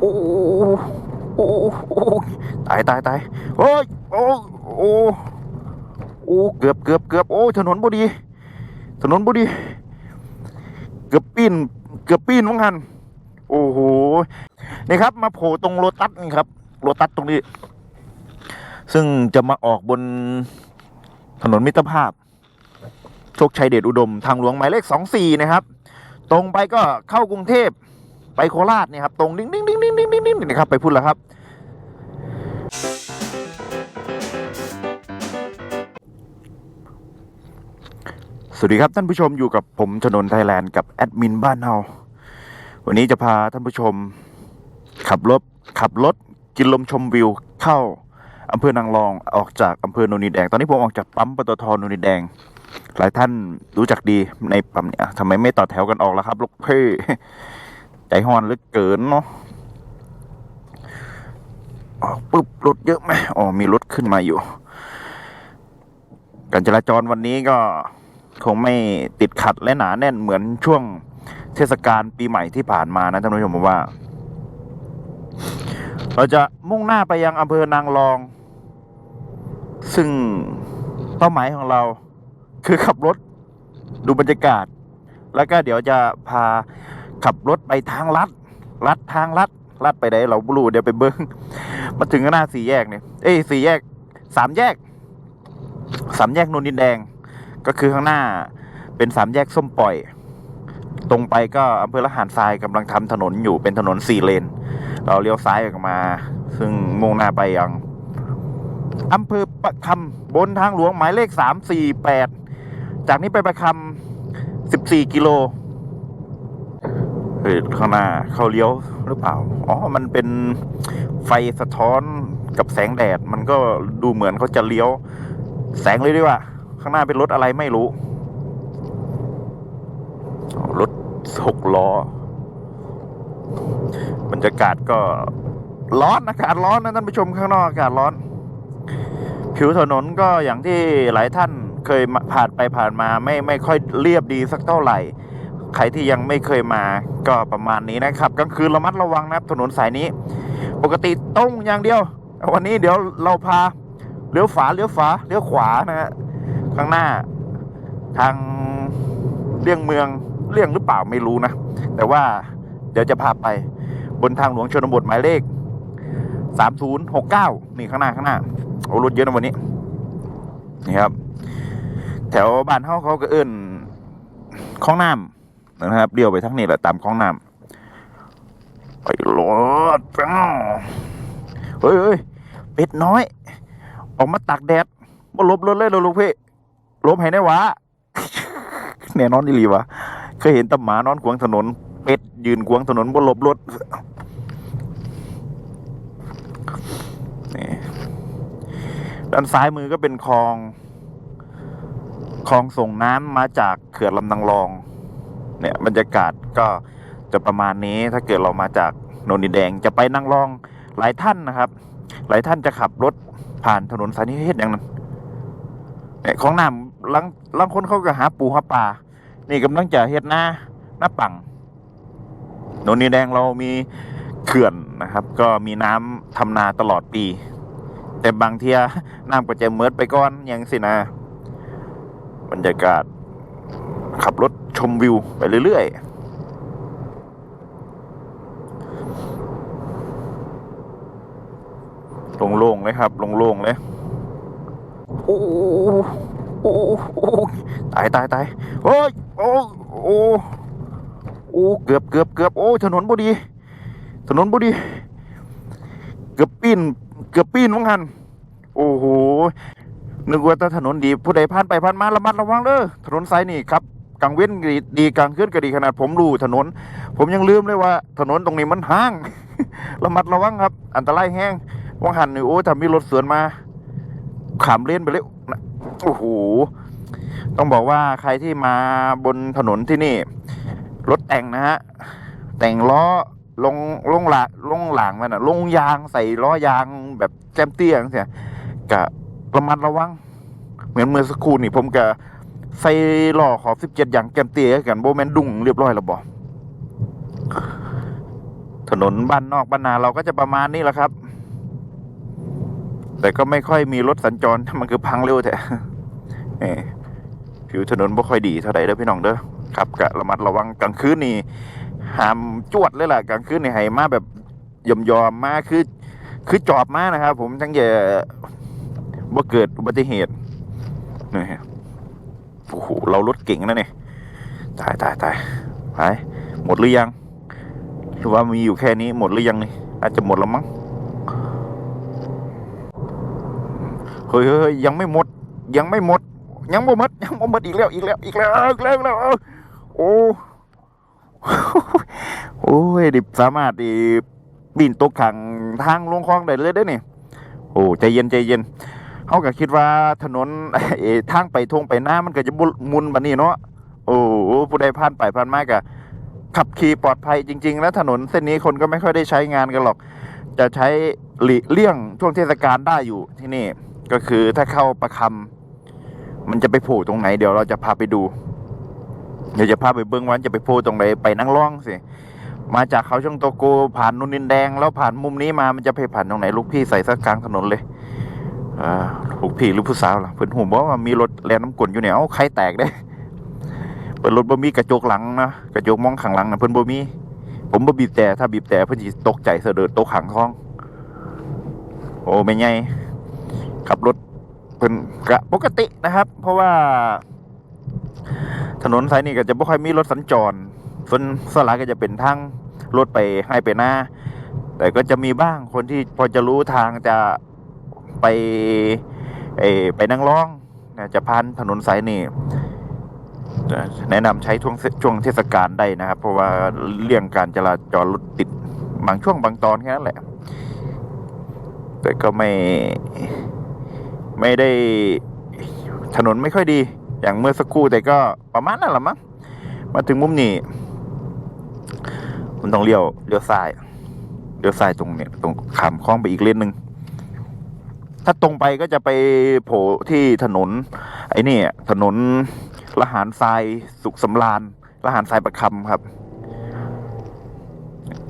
โอ้โอ้ตายตายตายโอ้ยโอ้โอ้โอ้เกือบเกือบเกือบโอ้ถนนบดี ถนนบดี เกือบปีนเกือบปีนมั้งหันโอ้โหนี่ครับ มาโผล่ตรงโลตัสนี่ครับโลตัสตรงนี้ ซึ่งจะมาออกบนถนนมิตรภาพ โชคชัยเดชอุดม ทางหลวงหมายเลขสองสี่นะครับ ตรงไปก็เข้ากรุงเทพไปโคราชเนี่ยครับ ตรงดิ้งดิ้ง ดิ้งดิ้งดิ้งดิ้งดิ้งนะครับไปพูดแล้วครับสวัสดีครับท่านผู้ชมอยู่กับผมถนนไทยแลนด์กับแอดมินบ้านเฮาวันนี้จะพาท่านผู้ชม ขับรถขับรถกินลมชมวิวเข้าอำเภอนางรองออกจากอำเภอโนนดินแดง ตอนนี้ผมออกจากปั๊มปตทโนนดินแดง หลายท่านรู้จักดีในปั๊มเนี่ยทำไมไม่ต่อแถวกันออกล่ะครับลูกเพ่ใจฮอนเหลือเกินเนาะ ออกปุ๊บรถเยอะไหมอ๋อมีรถขึ้นมาอยู่ การจราจรวันนี้ก็คงไม่ติดขัดและหนาแน่นเหมือนช่วงเทศกาลปีใหม่ที่ผ่านมานะท่านผู้ชมผมว่า เราจะมุ่งหน้าไปยังอำเภอนางรอง ซึ่งเป้าหมายของเราคือขับรถดูบรรยากาศ แล้วก็เดี๋ยวจะพาขับรถไปทางลัดลัดทางลัด ลัดไปไหนเราไม่รู้เดี๋ยวไปเบิ้งมาถึงหน้าสี่แยกเนี่ยเอ้ยสี่แยกสามแยกสามแยกนนดินแดง ก็คือข้างหน้าเป็นสามแยกส้มปล่อย ตรงไปก็อำเภอละหารทรายกำลังทำถนนอยู่เป็นถนนสี่เลน เราเลี้ยวซ้ายออกมา ซึ่งมุ่งหน้าไปยังอำเภอประคำบนทางหลวงหมายเลขสามสี่แปดจากนี้ไปประคำสิบสี่กิโล เฮ้ยข้างหน้าเขาเลี้ยวหรือเปล่า อ๋อ มันเป็นไฟสะท้อนกับแสงแดด มันก็ดูเหมือนเขาจะเลี้ยว แสงเลยดีกว่า ข้างหน้าเป็นรถอะไรไม่รู้ รถหกล้อบรรยากาศก็ร้อนอากาศร้อนนะท่านผู้ชมข้างนอกอากาศร้อน ผิวถนนก็อย่างที่หลายท่านเคยผ่านไปผ่านมาไม่ไม่ค่อยเรียบดีสักเท่าไหร่ ใครที่ยังไม่เคยมาก็ประมาณนี้นะครับกลางคืนระมัดระวังนะครับถนนสายนี้ ปกติตรงอย่างเดียว วันนี้เดี๋ยวเราพาเลี้ยวฝาเลี้ยวฝาเลี้ยวขวานะฮะข้างหน้า ทางเลี่ยงเมืองเลี่ยงหรือเปล่าไม่รู้นะ แต่ว่าเดี๋ยวจะพาไปบนทางหลวงชนบทหมายเลข 3069 นี่ข้างหน้าข้างหน้าโอ้รถเยอะนะวันนี้นี่ครับ แถวบ้านเขาเขาก็เอื้นคลองน้ำ นะครับเลี้ยวไปทั้งนี้แหละตามคลองน้ำไปรถเอ้าเฮ้ยเฮ้ยเป็ดน้อย ออกมาตากแดดมาลบรถเลยเรอลูกพี่ลบให้แน่วะแน่นอนดีหลีวะเคยเห็นแตหมานอนขวางถนน เป็ดยืนขวางถนนบนลบรถนี่ด้านซ้ายมือก็เป็นคลอง คลองส่งน้ำมาจากเขื่อนลำนางรอง เนี่ยบรรยากาศก็จะประมาณนี้ถ้าเกิดเรามาจากโนนดินแดงจะไปนางรองหลายท่านนะครับ หลายท่านจะขับรถผ่านถนนสายนี้เฮ็ดอย่างนั้นเนี่ยของน้ำลังลังคนเขาก็หาปูหาปลานี่กำลังจะเฮ็ดหน้าหน้าปังโนนดินแดงเรามีเขื่อนนะครับ ก็มีน้ำทำนาตลอดปี แต่บางเทียน้ำก็จะเมิดไปก่อนอย่างสินะบรรยากาศ ขับรถชมวิวไปเรื่อยๆโล่งๆเลยครับโล่งๆเลยโอ้โหโอ้โหตายตายตายโอ้ยโอ้โอ้โอ้เกือบเกือบเกือบโอ้ถนนบุดี ถนนบุดี เกือบปีนเกือบปีนมังหันโอ้โห นึกว่าแต่ถนนดีผู้ใดผ่านไปผ่านมาระมัดระวังเด้อถนนสายนี่ครับกลางเว้นก็ดีดีกลางคืนก็ดีขนาดผมรู้ถนน ผมยังลืมเลยว่า ถนนตรงนี้มันห้าง ระมัดระวังครับ อันตรายแห้งว่างหันนี่โอ้ถ้ามีรถสวนมาขามเลนไปเลยนะโอ้โหต้องบอกว่าใครที่มาบนถนนที่นี่ รถแต่งนะฮะแต่งล้อลงลงหลังลงหลังมันอะลงยางใส่ล้อยางแบบแจมเตี้ยงเสียกะ ระมัดระวัง เหมือนเมื่อสักครู่นี่ผมก็ใส่หล้อขอบสิบเจ็ดอย่างแกมเตี้ยกันโบแมนดุงเรียบร้อยแล้วบอถนนบ้านนอกบ้านนาเราก็จะประมาณนี้แหละครับ แต่ก็ไม่ค่อยมีรถสัญจรมันคือพังเร็วแท้เอผิวถนนไม่ค่อยดีเท่าไหร่เด้อพี่น้องเด้อครับกะระมัดระวังกลางคืนนี่ห้ามจวดเลยล่ะกลางคืนนี่ให้มาแบบยอมยอมมาคือ คือจอบมานะครับ ผมทั้งอย่า บ่าเกิดอุบัติเหตุนี่ฮะโอ้โหเรารถเก่งนะเนี่ยตายตายตายไปหมดหรือยังหรือว่ามีอยู่แค่นี้หมดหรือยังนี่อาจจะหมดแล้วมั้งเฮ้ยเฮ้ยยังไม่หมด ยังไม่หมด ยังบ่หมดยังบ่หมดอีกแล้วอีกแล้วอีกแล้วอีกแล้วอีกแล้วโอ้โอ้ยดิบสามารถดิบินตกขังทางลงคลองได้เลยเด้อนี่ยโอ้ใจเย็นใจเย็น เขาก็คิดว่าถนนเอทางไปทงไปหน้ามันก็จะบุมุนบันนี้เนาะโอ้ผู้ใดผ่านไปผ่านมาก็ขับขี่ปลอดภัยจริง ๆ แล้วถนนเส้นนี้คนก็ไม่ค่อยได้ใช้งานกันหรอก จะใช้หลีเลี่ยงช่วงเทศกาลได้อยู่ที่นี่ ก็คือถ้าเข้าประคำมันจะไปโผล่ตรงไหนเดี๋ยวเราจะพาไปดู เดี๋ยวจะพาไปเบิ้องวันจะไปโผล่ตรงไหนไปนั่งร่องสิมาจากเขาช่องโตโกผ่านนุนดินแดง แล้วผ่านมุมนี้มามันจะไปผ่านตรงไหนลูกพี่ใส่ซะกลางถนนเลย อ่าลูกพี่หรือผู้สาวล่ะเพิ่นหูบอกว่ามีรถแลนน้ำกลนอยู่เนี่ยเอ้าใครแตกได้เปิดรถบ่มีกระจกหลังนะกระจกมองข้างหลังนะเพิ่นบ่มี ผมบ่บีบแต่ถ้าบีบแต่เพิ่นสิตกใจเสดิดตกขังคลอง โอ้ไม่ไงขับรถเพิ่นกะปกตินะครับ เพราะว่า ถนนสายนี้ก็จะไม่ค่อยมีรถสัญจรส่วนสลายก็จะเป็นทางรถไปให้ไปหน้า แต่ก็จะมีบ้างคนที่พอจะรู้ทางจะ ไปไปนั่งร้องนะจะผ่านถนนสายนี้แนะนำใช้ช่วงช่วงเทศกาลได้นะครับ เพราะว่าเลี่ยงการจราจรรถติดบางช่วงบางตอนแค่นั้นแหละ แต่ก็ไม่ไม่ได้ถนนไม่ค่อยดี อย่างเมื่อสักครู่แต่ก็ประมาณนั้นแหละมั้งมาถึงมุมนี้มันต้องเลี้ยวเลี้ยวซ้ายเลี้ยวซ้ายตรงเนี้ยตรงขามคลองไปอีกเลนหนึ่ง ถ้าตรงไปก็จะไปโผล่ที่ถนน ไอ้นี่ถนนละหารทรายสุขสำราญละหารทรายประคำครับ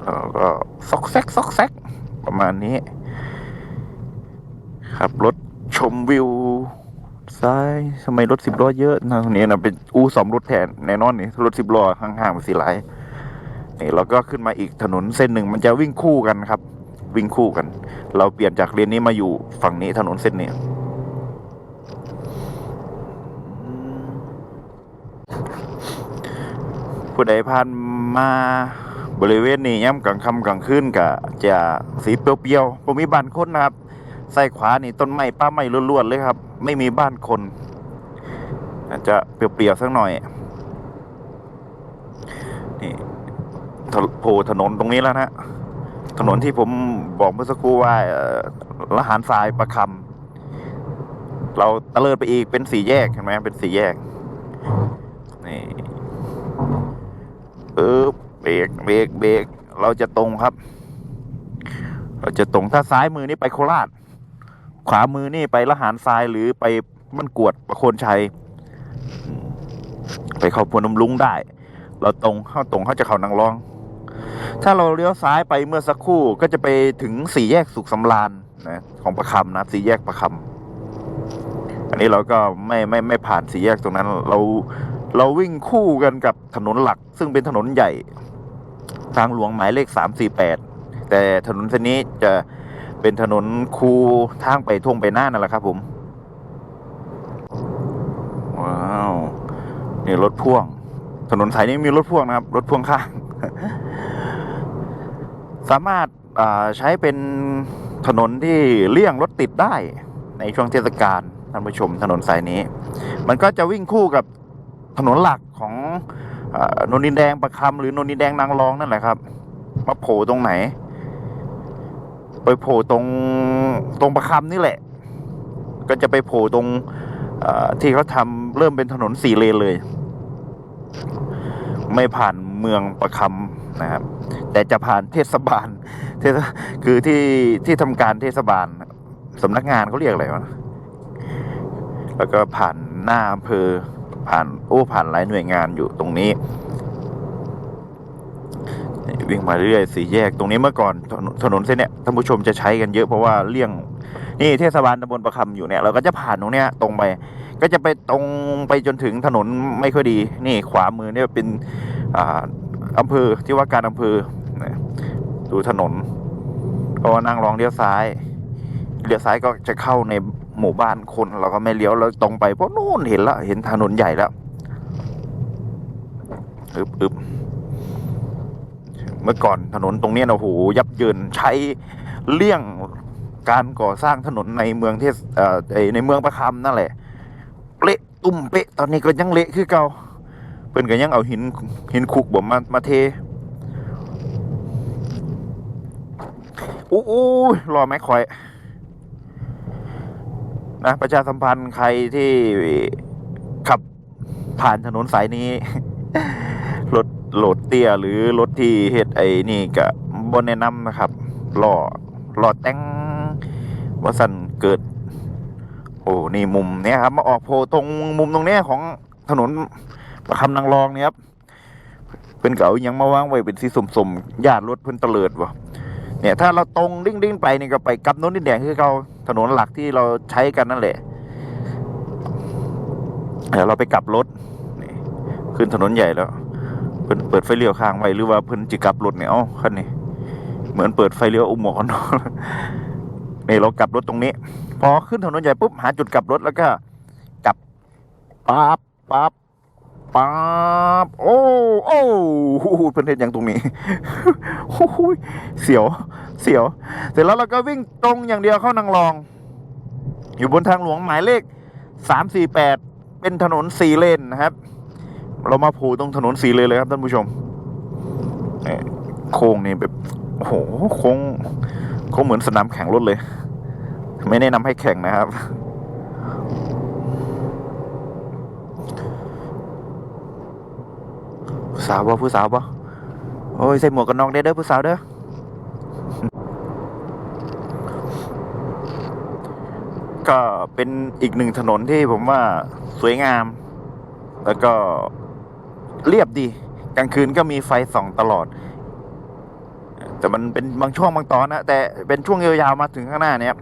แล้วก็ซอกแซกซอกแซกประมาณนี้ครับรถชมวิวซ้ายทำไมรถสิบล้อเยอะนะตรงนี้นะเป็นอูสอมรถแทนแน่นอนนี่รถสิบล้อห่างๆมันสีไหลนี่เราก็ขึ้นมาอีกถนนเส้นหนึ่งมันจะวิ่งคู่กันครับ วิ่งคู่กัน เราเปลี่ยนจากเลนนี้มาอยู่ฝั่งนี้ถนนเส้นนี้ผู้ใดผ่านมาบริเวณนี้ย่ำกลางค่ำกลางคืนก็จะสีเปรี้ยวๆผมมีบ้านคนนะครับใส่ขวานี่ต้นไม้ป้าไม้ล้วนๆเลยครับ ไม่มีบ้านคนอาจจะเปรียวๆสักหน่อยนี่โผล่ถนนตรงนี้แล้วนะ ถนนที่ผมบอกเมื่อสักครู่ว่าละหารทรายประคำเราตะเลิดไปอีกเป็นสี่แยกเห็นไหมเป็นสี่แยกนี่เออเบรกเบรกเบรกเราจะตรงครับ เราจะตรงถ้าซ้ายมือนี่ไปโคราช ขวามือนี่ไปละหารทรายหรือไปมันกวดประโคนชัย ไปเข้าพวนน้ำลุงได้ เราตรงเข้าตรงเข้าจะเข้านางรอง ถ้าเราเลี้ยวซ้ายไปเมื่อสักครู่ก็จะไปถึงสี่แยกสุขสำราญนะของประคำนะสี่แยกประคำอันนี้เราก็ไม่ไม่ไม่ผ่านสี่แยกตรงนั้น เราเราวิ่งคู่กันกับถนนหลัก ซึ่งเป็นถนนใหญ่ ทางหลวงหมายเลขสามสี่แปดแต่ถนนเส้นนี้จะเป็นถนนคูทางไปทุ่งไปหน้านั่นแหละครับผมว้าวนี่รถพ่วง ถนนสายนี้มีรถพ่วงนะครับ รถพ่วงข้าง สามารถใช้เป็นถนนที่เลี่ยงรถติดได้ในช่วงเทศกาลท่านผู้ชมถนนสายนี้ มันก็จะวิ่งคู่กับถนนหลักของอนนดินแดงประคำหรือนนดินแดงนางรองนั่นแหละครับมาโผล่ตรงไหน ไปโผล่ตรงตรงประคำนี่แหละ ก็จะไปโผล่ตรงที่เขาทำเริ่มเป็นถนนสี่เลนเลย ไม่ผ่าน เมืองประคำนะครับ แต่จะผ่านเทศบาลเทศคือที่ที่ทำการเทศบาลสำนักงานเขาเรียกอะไรวะแล้วก็ผ่านหน้าอำเภอผ่านโอ้ผ่านหลายหน่วยงานอยู่ตรงนี้ วิ่งมาเรื่อยสี่แยกตรงนี้เมื่อก่อนถนนถนนเส้นเนี้ยท่านผู้ชมจะใช้กันเยอะเพราะว่าเลี่ยงนี่เทศบาลตำบลประคำอยู่เนี่ยเราก็จะผ่านตรงเนี้ยตรงไป ก็จะไปตรงไปจนถึงถนนไม่ค่อยดี นี่ขวามือเนี่ยเป็น อาอำเภอที่ว่าการอำเภอดูถนน ก็นั่งรองเลี้ยวซ้ายเลี้ยวซ้ายก็จะเข้าในหมู่บ้านคนเราก็ไม่เลี้ยวแล้วตรงไปเพราะนู่นเห็นแล้วเห็นถนนใหญ่แล้วอึบอึบเมื่อก่อนถนนตรงนี้นะโหยับเยินใช้เลี่ยงการก่อสร้างถนนในเมืองเทศเอ่อในเมืองประคำนั่นแหละเละตุ่มเปะตอนนี้ก็ยังเละคือเก่า เพิ่นก็ยังเอาหินหินคุกบ่มามาเทอู้อู้รอไหมคอยนะประชาสัมพันธ์ใครที่ขับผ่านถนนสายนี้รถโหลดเตี้ยหรือรถที่เฮ็ดไอ้นี่ก็บ่แนะนำนะครับล้อล้อแต่งว่าสั่นเกิด โอ้นี่มุมเนี้ยครับ มาออกโพตรงมุมตรงเนี้ยของถนน ประคำนางรองเนี่ยครับเป็นเก่ายังมาวางไว้เป็นสีสมๆญาติรถเพิ่นเตลิดวะเนี่ยถ้าเราตรงดิ้งดิ้งไปนี่ก็ไปกับน้นดินแดงคือเขาถนนหลักที่เราใช้กันนั่นแหละเดี๋ยวเราไปกลับรถขึ้นถนนใหญ่แล้วเพิ่นเปิดไฟเลี้ยวข้างไว้หรือว่าเพิ่นจิกลับรถเนี่ยเอ้าคันนี้เหมือนเปิดไฟเลี้ยวอุโมงค์นี่เรากลับรถตรงนี้ พอขึ้นถนนใหญ่ปุ๊บหาจุดกลับรถแล้วก็กลับปั๊บปั๊บ ปั๊บโอ้โอ้โหเพิ่นเห็นอย่างตรงนี้โอ้โหเสียวเสียว เสร็จแล้วเราก็วิ่งตรงอย่างเดียวเข้านางรอง อยู่บนทางหลวงหมายเลขสามสี่แปดเป็นถนนสี่เลนนะครับ เรามาผล่ตรงถนนสี่เลนเลยครับท่านผู้ชมเนี่ยโค้งนี่แบบโอ้โหโค้งโค้งเหมือนสนามแข่งรถเลย ไม่แนะนำให้แข่งนะครับ ผู้สาวบ่ผู้สาวบ่โอ้ยใส่หมวกกันน็อกได้เด้อผู้สาวเด้อก็เป็นอีกหนึ่งถนนที่ผมว่าสวยงาม แล้วก็เรียบดีกลางคืนก็มีไฟส่องตลอด แต่มันเป็นบางช่วงบางตอนนะแต่เป็นช่วงยาวๆมาถึงข้างหน้าเนี้ย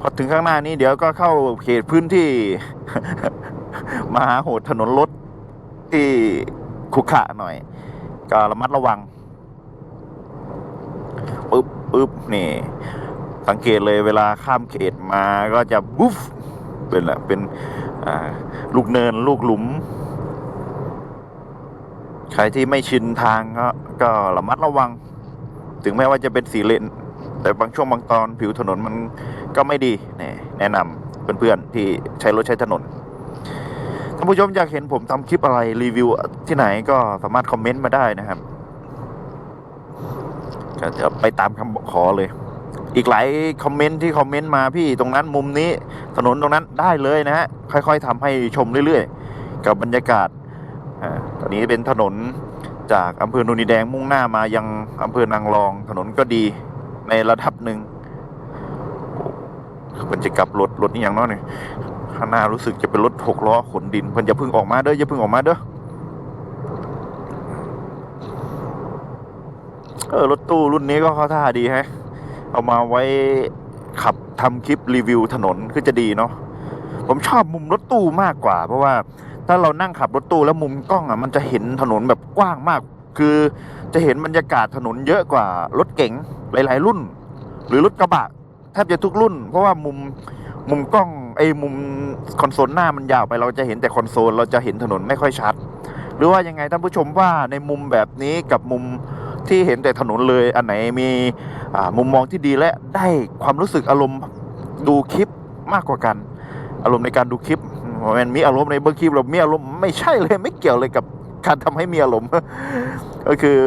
พอถึงข้างหน้านี้เดี๋ยวก็เข้าเขตพื้นที่ มหาโหดถนนรถที่ ขรุขะหน่อย ก็ระมัดระวังปึ๊บปึ๊บนี่ สังเกตเลยเวลาข้ามเขตมาก็จะบุ๊ฟเป็นละเป็นลูกเนินลูกหลุม ใครที่ไม่ชินทางก็ก็ระมัดระวัง ถึงแม้ว่าจะเป็นสีเลน แต่บางช่วงบางตอนผิวถนนมันก็ไม่ดีนี่แนะนำเพื่อนๆที่ใช้รถใช้ถนน ท่านผู้ชมอยากเห็นผมทำคลิปอะไรรีวิวที่ไหนก็สามารถคอมเมนต์มาได้นะครับก็จะไปตามคำขอเลย อีกหลายคอมเมนต์ที่คอมเมนต์มาพี่ตรงนั้นมุมนี้ถนนตรงนั้นได้เลยนะฮะค่อยๆทำให้ชมเรื่อยๆ กับบรรยากาศอ่าตอนนี้เป็นถนนจากอำเภอโนนดินแดงมุ่งหน้ามายังอำเภอนางรอง ถนนก็ดีในระดับหนึ่งมันจะกลับรถรถนี่อย่างน้อยเนี่ย ข้างหน้ารู้สึกจะเป็นรถหกล้อขนดินเพิ่นอย่าเพึ่งออกมาเด้ออย่าพึ่งออกมาเด้อเออรถตู้รุ่นนี้ก็เข้าท่าดีแฮะเอามาไว้ขับทำคลิปรีวิวถนนคือจะดีเนาะผมชอบมุมรถตู้มากกว่า เพราะว่าถ้าเรานั่งขับรถตู้แล้วมุมกล้องอะมันจะเห็นถนนแบบกว้างมาก คือจะเห็นบรรยากาศถนนเยอะกว่ารถเก๋งหลาย ๆ รุ่น หรือรถกระบะแทบจะทุกรุ่น เพราะว่ามุมมุมกล้อง ไอ้มุมคอนโซลหน้ามันยาวไปเราจะเห็นแต่คอนโซลเราจะเห็นถนนไม่ค่อยชัด หรือว่ายังไงท่านผู้ชมว่าในมุมแบบนี้กับมุมที่เห็นแต่ถนนเลยอันไหนมีมุมมองที่ดีและได้ความรู้สึกอารมณ์ดูคลิปมากกว่ากัน อารมณ์ในการดูคลิปมันมีอารมณ์ในเบางคลิปเรามีอารมณ์ไม่ใช่เลยไม่เกี่ยวเลยกับการทำให้มีอารมณ์ก็คือ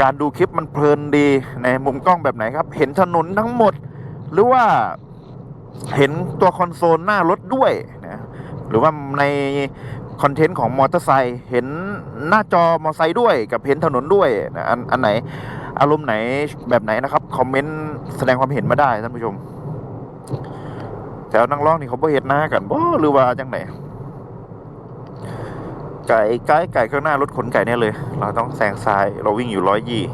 การดูคลิปมันเพลินดีในมุมกล้องแบบไหนครับ เห็นถนนทั้งหมด หรือว่า เห็นตัวคอนโซลหน้ารถด้วยนะหรือว่าในคอนเทนต์ของมอเตอร์ไซค์เห็นหน้าจอมอเตอร์ไซค์ด้วยกับเห็นถนนด้วยนะอันอันไหนอารมณ์ไหนแบบไหนนะครับ คอมเมนต์แสดงความเห็นมาได้ท่านผู้ชมแถวนางร้องนี่เขาบ่เห็นหน้ากันบ่หรือว่าจังไหนไก่ไก่ไก่ข้างหน้ารถขนไก่เนี่ยเลย เราต้องแซงซ้ายเราวิ่งอยู่ร้อยยี่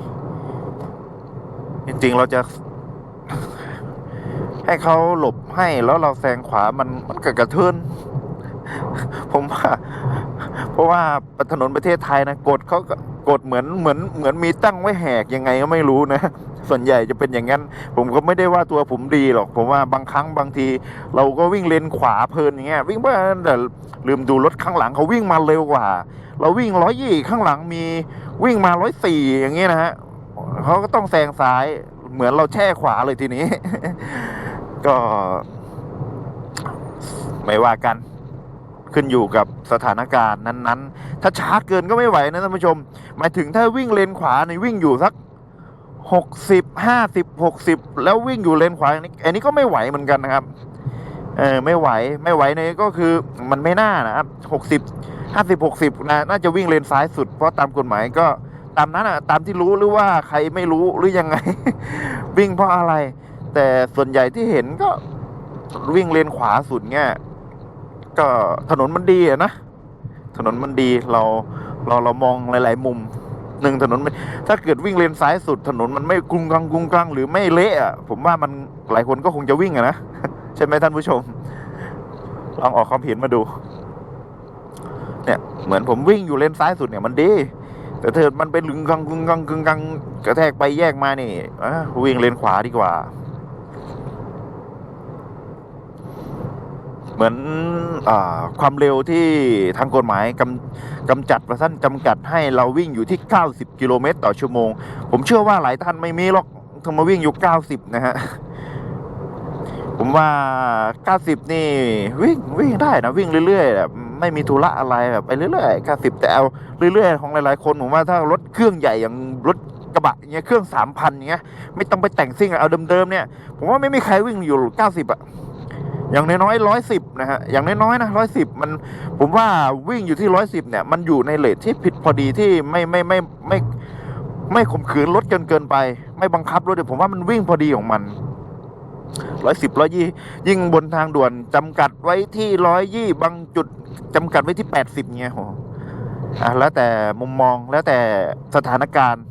จริงๆเราจะ ให้เขาหลบให้แล้วเราแซงขวามันมันกระกระเทินผมว่า เพราะว่าถนนประเทศไทยนะกฎเขาก็กฎเหมือนเหมือนเหมือนมีตั้งไว้แหกยังไงก็ไม่รู้นะ ส่วนใหญ่จะเป็นอย่างนั้น ผมก็ไม่ได้ว่าตัวผมดีหรอก ผมว่าบางครั้งบางที เราก็วิ่งเลนขวาเพลินอย่างเงี้ยวิ่งไปแต่ลืมดูรถข้างหลังเขาวิ่งมาเร็วกว่า เราวิ่งร้อยยี่ข้างหลังมีวิ่งมาร้อยสี่อย่างเงี้ยนะฮะเขาก็ต้องแซงซ้ายเหมือนเราแช่ขวาเลยทีนี้ ก็ ไม่ว่ากันขึ้นอยู่กับสถานการณ์นั้นๆ ถ้าช้าเกินก็ไม่ไหวนะท่านผู้ชม หมายถึงถ้าวิ่งเลนขวาในวิ่งอยู่สักหกสิบห้าสิบหกสิบแล้ววิ่งอยู่เลนขวาอันนี้อันนี้ก็ไม่ไหวเหมือนกันนะครับ เออไม่ไหวไม่ไหวในก็คือมันไม่น่านะครับหกสิบห้าสิบหกสิบนะน่าจะวิ่งเลนซ้ายสุด เพราะตามกฎหมายก็ตามนั้นอะตามที่รู้หรือว่าใครไม่รู้หรือยังไง วิ่งเพราะอะไร แต่ส่วนใหญ่ที่เห็นก็วิ่งเลนขวาสุดเนี่ยก็ถนนมันดีอะนะถนนมันดีเราเราเรามองหลาย ๆ มุมหนึ่งถนนถ้าเกิดวิ่งเลนซ้ายสุด ถนนมันไม่กรุงกรังกรุงกรังหรือไม่เละอะผมว่ามันหลายคนก็คงจะวิ่งอะนะใช่ไหมท่านผู้ชมลองออกความเห็นมาดู เนี่ยเหมือนผมวิ่งอยู่เลนซ้ายสุดเนี่ยมันดี แต่เธอมันเป็นลึงกังกึงกังกึงกังกระแทกไปแยกมานี่อะวิ่งเลนขวาดีกว่า เหมือนอความเร็วที่ทางกฎหมายกำกำจัดประสั้นจำกัดให้เราวิ่งอยู่ที่ 90 กิโลเมตรต่อชั่วโมง ผมเชื่อว่าหลายท่านไม่มีหรอกทำมาวิ่งอยู่ 90 นะฮะ ผมว่า 90 นี่วิ่งวิ่งได้นะวิ่งเรื่อยๆแบบไม่มีธุระอะไรแบบไปเรื่อยๆ 90 แต่เอาเรื่อยๆ ของหลายๆคนผมว่าถ้ารถเครื่องใหญ่อย่างรถกระบะอย่างเงี้ยเครื่อง3,000เงี้ยไม่ต้องไปแต่งซิ่งอะเอาเดิมๆเนี่ย ผมว่าไม่มีใครวิ่งอยู่ 90อะ อย่างน้อยร้อยสิบนะฮะอย่างน้อยๆนะร้อยสิบมันผมว่าวิ่งอยู่ที่ร้อยสิบเนี่ย มันอยู่ในเลทที่ผิดพอดีที่ไม่ไม่ไม่ไม่ไม่ข่มขืนรถจนเกินไป ไม่บังคับรถเดี๋ยวผมว่ามันวิ่งพอดีของมันร้อยสิบร้อยยี่ยิ่งบนทางด่วนจำกัดไว้ที่ร้อยยี่บางจุดจำกัดไว้ที่แปดสิบเงี้ยโหอะแล้วแต่มุมมองแล้วแต่สถานการณ์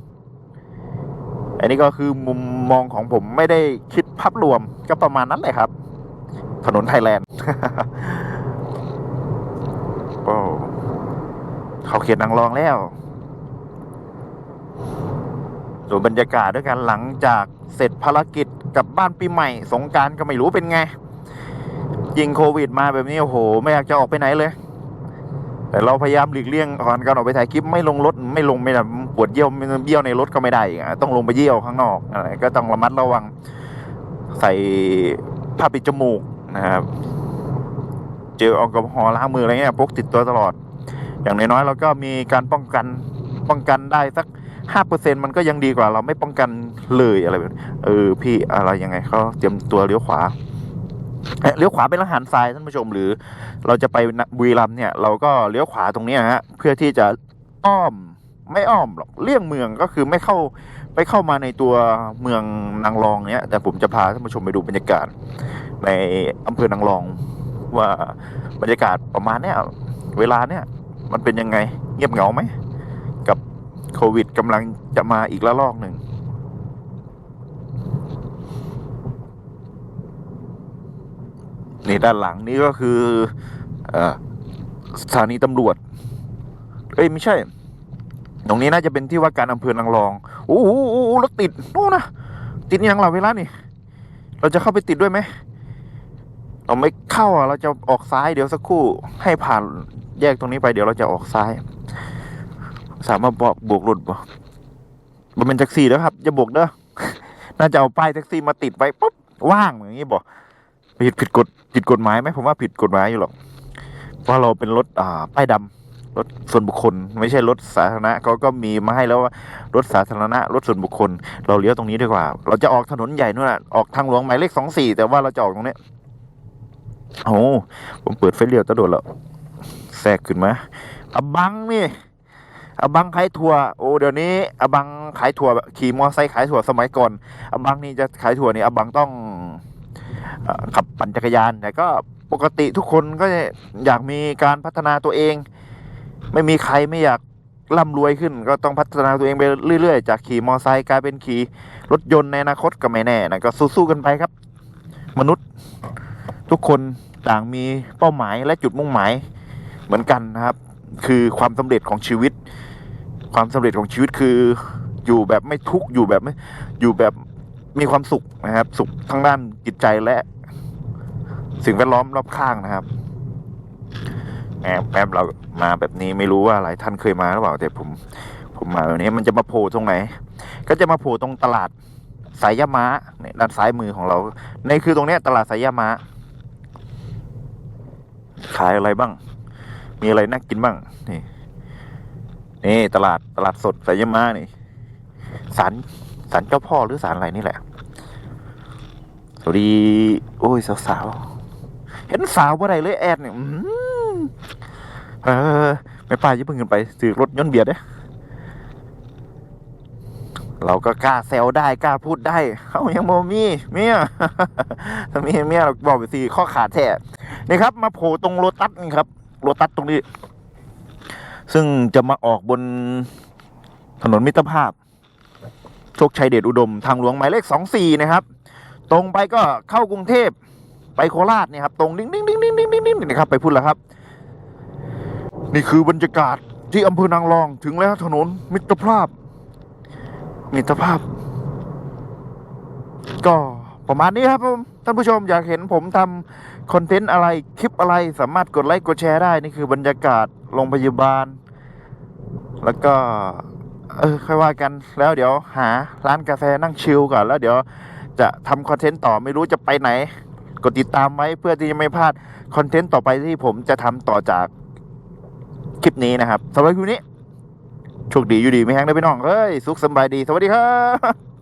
อันนี้ก็คือมุมมองของผมไม่ได้คิดภาพรวมก็ประมาณนั้นแหละครับ ถนนไทยแลนด์โอ้เขาเขียนนางรองแล้วดูบรรยากาศด้วยกันหลังจากเสร็จภารกิจกับบ้านปีใหม่ สงการก็ไม่รู้เป็นไง ยิงโควิดมาแบบนี้ โอ้โห ไม่อยากจะออกไปไหนเลย แต่เราพยายามหลีกเลี่ยงก่อนการออกไปถ่ายคลิปไม่ลงรถไม่ลงไม่แบบปวดเยี่ยวเบี้ยวในรถก็ไม่ได้ ต้องลงไปเยี่ยวข้างนอกอะไรก็ต้องระมัดระวัง ใส่ผ้าปิดจมูก นะครับ เจลแอลกอฮอล์ล้างมืออะไรเงี้ยพกติดตัวตลอด อย่างน้อยๆเราก็มีการป้องกันป้องกันได้สักห้าเปอร์เซ็นมันก็ยังดีกว่า เราไม่ป้องกันเลยอะไรแบบเออพี่อะไรยังไงเขาเตรียมตัวเลี้ยวขวาเลี้ยวขวาเป็นละหารทรายท่านผู้ชมหรือ เราจะไปบุรีรัมเนี่ยเราก็เลี้ยวขวาตรงนี้ฮะเพื่อที่จะอ้อมไม่อ้อมหรอกเลี่ยงเมืองก็คือไม่เข้าไปเข้ามาในตัวเมืองนางรองเนี้ยแต่ผมจะพาท่านผู้ชมไปดูบรรยากาศ ในอำเภอนางรอง ว่าบรรยากาศประมาณเนี้ยเวลาเนี้ยมันเป็นยังไงเงียบเหงาไหม กับโควิดกำลังจะมาอีกระลอกหนึ่งนี่ด้านหลังนี่ก็คืออสถานีตำรวจ เอ้ยไม่ใช่ ตรงนี้น่าจะเป็นที่ว่าการอำเภอนางรอง โอ้โหรถติดโน่นนะติดยังเราเวลานี่ เราจะเข้าไปติดด้วยไหม เราไม่เข้าเราจะออกซ้ายเดี๋ยวสักครู่ให้ผ่านแยกตรงนี้ไปเดี๋ยวเราจะออกซ้าย สามารถบอกบวกรถบ่มันเป็นแท็กซี่แล้วครับอย่าบวกเด้อน่าจะเอาป้ายแท็กซี่มาติดไว้ปุ๊บว่างอย่างนี้บ่ผิดผิดกฎผิดกฎหมายไหมผมว่าผิดกฎหมายอยู่หรอกเพราเราเป็นรถอ่าป้ายดำรถส่วนบุคคล ไม่ใช่รถสาธารณะเขาก็มีมาให้แล้วว่ารถสาธารณะรถส่วนบุคคล เราเลี้ยวตรงนี้ดีกว่า เราจะออกถนนใหญ่นู่นน่ะออกทางหลวงหมายเลขสองสี่แต่ว่าเราจะออกตรงนี้ โอ้ผมเปิดไฟเลี้ยวตะโดดแล้วแทรกขึ้นมาอะบังนี่อะบังขายถั่วโอ้เดี๋ยวนี้อะบังขายถั่วขี่มอเตอร์ไซค์ขายถั่วสมัยก่อนอะบังนี่จะขายถั่วนี่อะบังต้องอขับปั่นจักรยานแต่ก็ปกติทุกคนก็อยากมีการพัฒนาตัวเอง ไม่มีใครไม่อยากร่ำรวยขึ้น ก็ต้องพัฒนาตัวเองไปเรื่อยๆ จากขี่มอไซค์กลายเป็นขี่รถยนต์ในอนาคตก็ไม่แน่นะก็สู้ๆกันไปครับ มนุษย์ ทุกคนต่างมีเป้าหมายและจุดมุ่งหมายเหมือนกันนะครับ คือความสำเร็จของชีวิต ความสำเร็จของชีวิตคืออยู่แบบไม่ทุกข์อยู่แบบไม่อยู่แบบมีความสุขนะครับ สุขทั้งด้านจิตใจและ สิ่งแวดล้อมรอบข้างนะครับแอบแอบเรามาแบบนี้ไม่รู้ว่าหลายท่านเคยมาหรือเปล่าแต่ผม ผมมาแบบนี้มันจะมาโผล่ตรงไหน ก็จะมาโผล่ตรงตลาดสายยาม้าเนี่ยด้านซ้ายมือของเราในคือตรงเนี้ยตลาดสายยาม้า ขายอะไรบ้าง มีอะไรน่ากินบ้าง นี่ นี่ตลาดตลาดสดสายมานี่สารสารเจ้าพ่อหรือสารอะไรนี่แหละ สวัสดี โอ้ยสาวๆ เห็นสาวว่าไรเลยแอดเนี่ยอื้อหือเออไม่ป้าจะเพิ่งขึ้นไปซื้อรถยนต์เบียดเด้เราก็กล้าแซวได้กล้าพูดได้ เขายังโมมีเมียถ้ามีเมียเราบอกไปสิข้อขาดแท้ นี่ครับ มาโผล่ตรงโลตัสนี่ครับโลตัสตรงนี้ ซึ่งจะมาออกบนถนนมิตรภาพ โชคชัยเดชอุดม ทางหลวงหมายเลขสองสี่นะครับ ตรงไปก็เข้ากรุงเทพไปโคราชเนี่ยครับ ตรงดิ้งดิ้งดิ้งดิ้งดิ้งดิ้งดิ้งนี่ครับไปพูดแล้วครับ นี่คือบรรยากาศที่อำเภอนางรองถึงแล้วถนนมิตรภาพ มิตรภาพ ก็ ประมาณนี้ครับผมท่านผู้ชมอยากเห็นผมทำคอนเทนต์อะไรคลิปอะไรสามารถกดไลค์กดแชร์ได้นี่คือบรรยากาศโรงพยาบาล แล้วก็เออค่อยว่ากันแล้วเดี๋ยวหาร้านกาแฟนั่งชิลก่อนแล้วเดี๋ยวจะทำคอนเทนต์ต่อไม่รู้จะไปไหน กดติดตามไว้เพื่อที่จะไม่พลาดคอนเทนต์ต่อไปที่ผมจะทำต่อจากคลิปนี้นะครับสำหรับคลิปนี้โชคดีอยู่ดีไม่แห้งได้พี่น้องเฮ้ยสุขสบายดี สวัสดีครับ